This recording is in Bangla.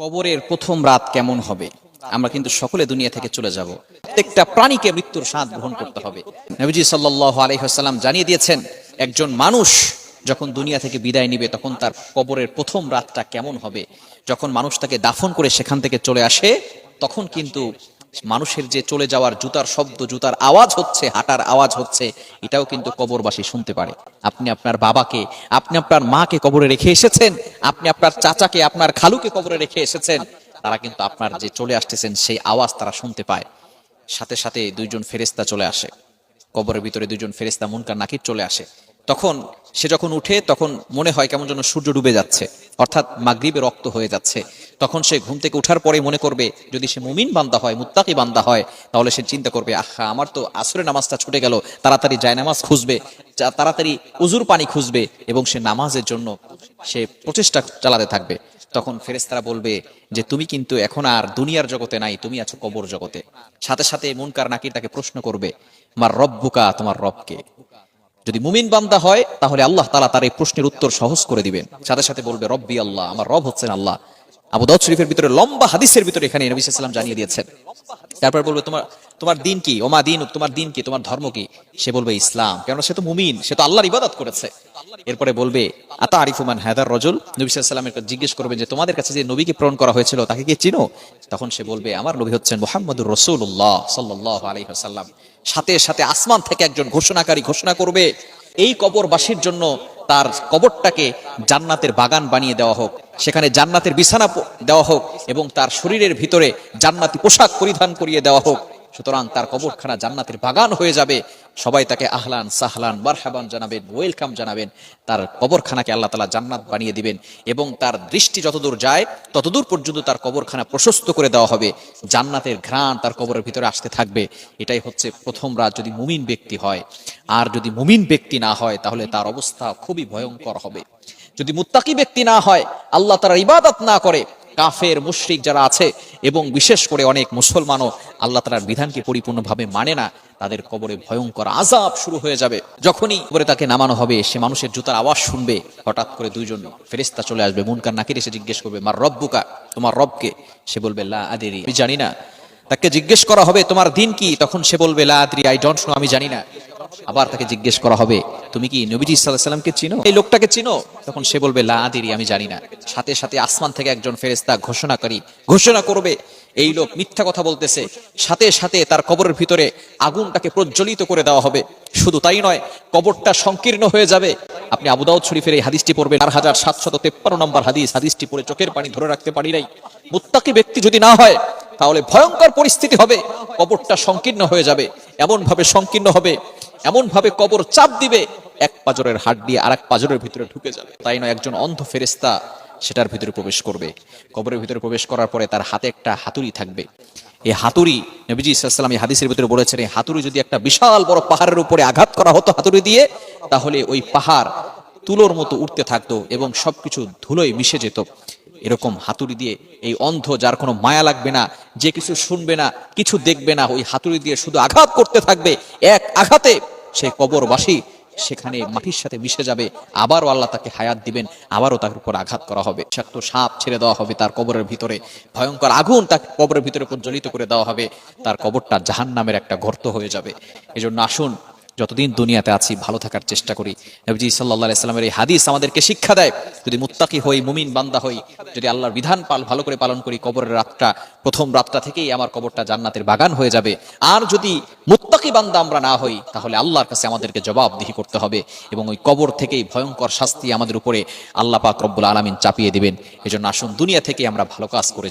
কবরের প্রথম রাত কেমন হবে? আমরা কিন্তু সকলে দুনিয়া থেকে চলে যাব। প্রত্যেকটা প্রাণীকে মৃত্যুর স্বাদ গ্রহণ করতে হবে। নবীজি সাল্লাহ আলহিহাল্লাম জানিয়ে দিয়েছেন, একজন মানুষ যখন দুনিয়া থেকে বিদায় নিবে, তখন তার কবরের প্রথম রাতটা কেমন হবে? যখন মানুষ তাকে দাফন করে সেখান থেকে চলে আসে, তখন কিন্তু মানুষের যে চলে যাওয়ার জুতার শব্দ, জুতার আওয়াজ হচ্ছে, হাঁটার আওয়াজ হচ্ছে, এটাও কিন্তু কবরবাসী শুনতে পারে। আপনি আপনার বাবাকে, আপনি আপনার মাকে কবরে রেখে এসেছেন, আপনি আপনার চাচাকে, আপনার খালুকে কবরে রেখে এসেছেন, তারা কিন্তু আপনার যে চলে আসতেছেন, সেই আওয়াজ তারা শুনতে পায়। সাথে সাথে দুইজন ফেরেস্তা চলে আসে। কবরের ভিতরে দুইজন ফেরেস্তা মুনকার নাকির চলে আসে। তখন সে যখন উঠে, তখন মনে হয় কেমন যেন সূর্য ডুবে যাচ্ছে। অর্থাৎ মাগরিবে রক্ত হয়ে যাচ্ছে। তখন সে ঘুম থেকে উঠার পরে মনে করবে, যদি সে মুমিন বান্দা হয়, মুত্তাকি বান্দা হয়, তাহলে সে চিন্তা করবে, আহা, আমার তো আসরে নামাজটা ছুটে গেল, তাড়াতাড়ি যায় নামাজ খুঁজবে তাড়াতাড়ি উজুর পানি খুঁজবে এবং সে নামাজের জন্য সে প্রচেষ্টা চালাতে থাকবে। তখন ফেরেস্তারা বলবে যে, তুমি কিন্তু এখন আর দুনিয়ার জগতে নাই, তুমি আছো কবর জগতে। সাথে সাথে মুনকার নাকির তাকে প্রশ্ন করবে আমার রব্বুকা, তোমার রবকে? যদি মুমিন বান্দা হয়, তাহলে আল্লাহ তালা তার এই প্রশ্নের উত্তর সহজ করে দিবেন। সাথে সাথে বলবে, রব্বি আল্লাহ, আমার রব হচ্ছেন আল্লাহ। আবু দাউদ শরীফের ভিতরে লম্বা হাদিসের ভিতরে এখানে নবী সাল্লাম জানিয়ে দিয়েছেন। তারপর বলবে, তোমার তোমার দিন কি? ওমা দিন তোমার দিন কি? তোমার ধর্ম কি? সে বলবে, ইসলাম। কেননা সে তো মুমিন, সে তো আল্লাহর ইবাদত করেছে। এরপরে বলবে আতা আরিফুমান হায়দার রজুল? নবী সাল্লামের জিজ্ঞেস করবে যে, তোমাদের কাছে যে নবীকে প্রেরণ করা হয়েছিল, তাকে কি চিনো? তখন সে বলবে, আমার নবী হচ্ছেন মোহাম্মদুর রসুল্লাহ সাল্লাহ আলী সাল্লাম সাথে সাথে আসমান থেকে একজন ঘোষণাকারী ঘোষণা করবে, এই কবরবাসীর জন্য তার কবরটাকে জান্নাতের বাগান বানিয়ে দেওয়া হোক। সেখানে জান্নাতের বিছানা দেওয়া হোক এবং তার শরীরের ভিতরে জান্নাতি পোশাক পরিধান করিয়ে দেওয়া হোক। সুতরাং তার কবরখানা জান্নাতের বাগান হয়ে যাবে। সবাই তাকে আহলান সাহলান বারহাবান জানাবেন, ওয়েলকাম জানাবেন। তার কবরখানাকে আল্লাহ তালা জান্নাত বানিয়ে দিবেন এবং তার দৃষ্টি যতদূর যায়, ততদূর পর্যন্ত তার কবরখানা প্রশস্ত করে দেওয়া হবে। জান্নাতের ঘ্রাণ তার কবরের ভিতরে আসতে থাকবে। এটাই হচ্ছে প্রথম রাত যদি মুমিন ব্যক্তি হয়। আর যদি মুমিন ব্যক্তি না হয়, তাহলে তার অবস্থা খুবই ভয়ঙ্কর হবে। যদি মুত্তাকি ব্যক্তি না হয়, আল্লাহ তারা ইবাদত না করে কাফের, মুশরিক যারা আছে এবং বিশেষ করে অনেক মুসলমানও আল্লাহ তালার বিধানকে পরিপূর্ণভাবে মানে না, তাদের কবরে ভয়ঙ্কর আজাব শুরু হয়ে যাবে। যখনই কবরে তাকে নামানো হবে, সে মানুষের জুতার আওয়াজ শুনবে, হঠাৎ করে দুইজন ফেরেস্তা চলে আসবে, মুনকার নাকির এসে জিজ্ঞেস করবে, মার রব্বুকা? তোমার রবকে? সে বলবে, লা আদেরি। আমি জানি না। তাকে জিজ্ঞেস করা হবে, তোমার দিন কি? তখন সে বলবে, লা আদরি আই ডোন্ট নো আমি জানি না। আবার তাকে জিজ্ঞেস করা হবে তুমি কি নবীজি সাল্লাহ সাল্লামকে চিনো? এই লোকটাকে চিনো? তখন সে বলবে, লা আদিরি, আমি জানি না। সাথে সাথে আসমান থেকে একজন ফেরেস্তা ঘোষণাকারী ঘোষণা করবে, এই লোক মিথ্যা কথা বলতেছে। সাথে সাথে তার কবরের ভিতরে আগুনটাকে প্রজ্বলিত করে দেওয়া হবে। শুধু তাই নয়, কবরটা সংকীর্ণ হয়ে যাবে। আপনি আবু দাউদ শরীফের এই হাদিসটি পড়বেন। চার হাজার সাতশত তেপ্পান্ন নম্বর হাদিস, হাদিসটি পড়ে চোখের পানি ধরে রাখতে পারি নাই। মুত্তাকি ব্যক্তি যদি না হয়, তাহলে ভয়ঙ্কর পরিস্থিতি হবে। কবরটা সংকীর্ণ হয়ে যাবে। এমন ভাবে সংকীর্ণ হবে এমন ভাবে কবর চাপ দিবে এক পাজরের হাট দিয়ে আর এক পাজরের ভিতরে ঢুকে যাবে। তাই নয়, একজন অন্ধ ফেরেস্তা সেটার ভিতরে প্রবেশ করবে। কবরের ভিতরে প্রবেশ করার পরে তার হাতে একটা হাতুড়ি থাকবে। এই হাতুড়ি, নবীজি ইসলাম এই হাদিসের ভিতরে বলেছেন, এই হাতুড়ি যদি একটা বিশাল বড় পাহাড়ের উপরে আঘাত করা হতো হাতুড়ি দিয়ে, তাহলে ওই পাহাড় তুলোর মতো উঠতে থাকতো এবং সবকিছু ধুলোয় মিশে যেত। এরকম হাতুড়ি দিয়ে এই অন্ধ, যার কোনো মায়া লাগবে না, যে কিছু শুনবে না, কিছু দেখবে না, ওই হাতুড়ি দিয়ে শুধু আঘাত করতে থাকবে, এক আঘাতে সে কবরবাসী সেখানে মাটির সাথে মিশে যাবে। আবারও আল্লাহ তাকে হায়াত দিবেন, আবারও তার উপর আঘাত করা হবে। বিষাক্ত সাপ ছেড়ে দেওয়া হবে তার কবরের ভিতরে। ভয়ঙ্কর আগুন তাকে কবরের ভিতরে প্রজ্বলিত করে দেওয়া হবে। তার কবরটা জাহান নামের একটা গর্ত হয়ে যাবে। এজন্য আসুন যতদিন দুনিয়াতে আছি, ভালো থাকার চেষ্টা করি। নবীজি সাল্লাহ সাল্লামের এই হাদিস আমাদেরকে শিক্ষা দেয়, যদি মুত্তাকি হই, মুমিন বান্দা হই, যদি আল্লাহর বিধান পাল, ভালো করে পালন করি, কবরের রাতটা, প্রথম রাতটা থেকেই আমার কবরটা জান্নাতের বাগান হয়ে যাবে। আর যদি মুত্তাকি বান্দা আমরা না হই, তাহলে আল্লাহর কাছে আমাদেরকে জবাবদিহি করতে হবে এবং ওই কবর থেকেই ভয়ঙ্কর শাস্তি আমাদের উপরে আল্লাহ পাক রব্বুল আলমিন চাপিয়ে দিবেন। এজন্য আসুন দুনিয়া থেকে আমরা ভালো কাজ করে